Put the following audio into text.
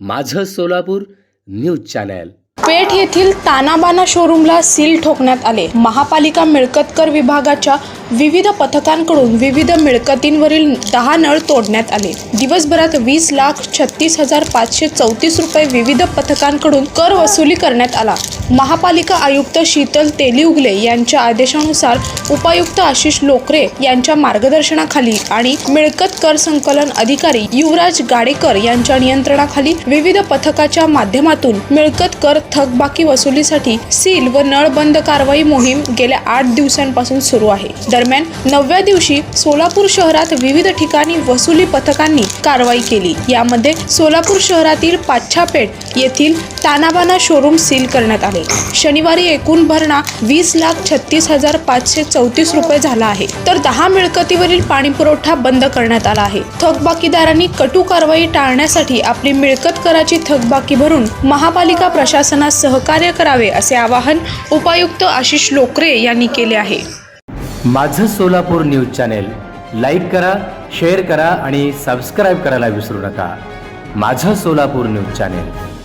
माझं Solapur news channel. पेठ येथील तानाबाना शोरूमला सील ठोकण्यात आले. महापालिका मिळकतकर विभागाच्या विविध पथकांकडून विविध मिळकतींवरील दहा नळ तोडण्यात आले. दिवसभरात वीस लाख छत्तीस हजार पाचशे चौतीस रुपये विविध पथकांकडून कर वसुली करण्यात आला. महापालिका आयुक्त शीतल तेलिउगले यांच्या आदेशानुसार उपायुक्त आशिष लोकरे यांच्या मार्गदर्शनाखाली आणि मिळकत कर संकलन अधिकारी युवराज गाडेकर यांच्या नियंत्रणाखाली विविध पथकाच्या माध्यमातून मिळकत कर थकबाकी वसुलीसाठी सील व नळबंद कारवाई मोहीम गेल्या आठ दिवसांपासून सुरू आहे. दरम्यान नवव्या दिवशी सोलापूर शहरात विविध ठिकाणी वसुली पथकांनी कारवाई केली. यामध्ये सोलापूर शहरातील पाच्छापेठ येथील तानाबाना शोरूम सील करण्यात आला. शनिवारी एकूण भरणा वीस लाख छत्तीस हजार पाचशे चौतीस रुपये झाला आहे. तर दहा मिळकतीवरील पाणी पुरवठा बंद करण्यात आला आहे. थकबाकीदारांनी कटू कारवाई टाळण्यासाठी आपली मिळकत कराची थकबाकी भरून महापालिका प्रशासनास सहकार्य करावे असे आवाहन उपायुक्त आशिष लोकरे यांनी केले आहे. माझं सोलापूर न्यूज चॅनेल लाईक करा शेअर करा आणि सबस्क्राईब करायला विसरू नका. माझं सोलापूर न्यूज चॅनेल.